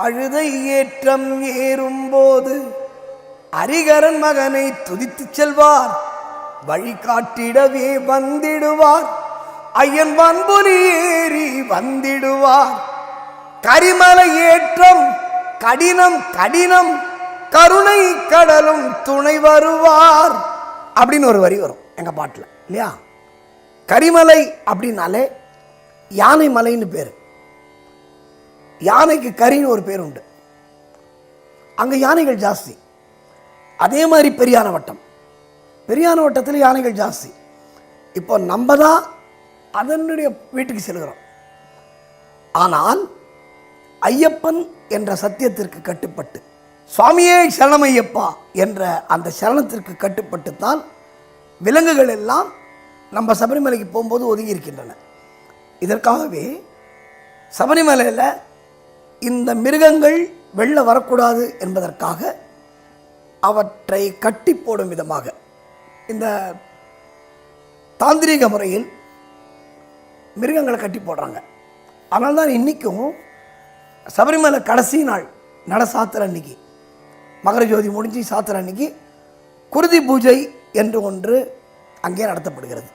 அழுத ஏற்றம் ஏறும்போது அரிகரன் மகனை துதித்துச் செல்வார். வழிகாட்டிடவே வந்திடுவார். ஐயன் வன்புலி ஏறி வந்திடுவார். கரிமலை ஏற்றம் கடினம் கடினம் கருணை கடலும் துணை வருவார். அப்படின்னு ஒரு வரி வரும் எங்க பாட்டில் இல்லையா? கரிமலை அப்படின்னாலே யானை மலைன்னு பேர். யானைக்கு கரின்னு ஒரு பேர் உண்டு. அங்க யானைகள் ஜாஸ்தி. அதே மாதிரி பெரியான வட்டம். பெரியான வட்டத்தில் யானைகள் ஜாஸ்தி. இப்போ நம்ம தான் அதனுடைய வீட்டுக்கு செல்கிறோம். ஆனால் ஐயப்பன் என்ற சத்தியத்திற்கு கட்டுப்பட்டு சுவாமியே சரணம் ஐயப்பா என்ற அந்த சரணத்திற்கு கட்டுப்பட்டு தான் விலங்குகள் எல்லாம் நம்ம சபரிமலைக்கு போகும்போது ஒதுங்கி இருக்கின்றன. இதற்காகவே சபரிமலையில் இந்த மிருகங்கள் வெளில வரக்கூடாது என்பதற்காக அவற்றை கட்டி போடும் விதமாக இந்த தாந்திரீக முறையில் மிருகங்களை கட்டி போடுறாங்க. ஆனால் தான் இன்றைக்கும் சபரிமலை கடைசி நாள் நட சாத்திர அன்னைக்கு. மகர ஜோதி முடிஞ்சு சாத்திர அன்னைக்கு குருதி பூஜை என்று ஒன்று அங்கே நடத்தப்படுகிறது.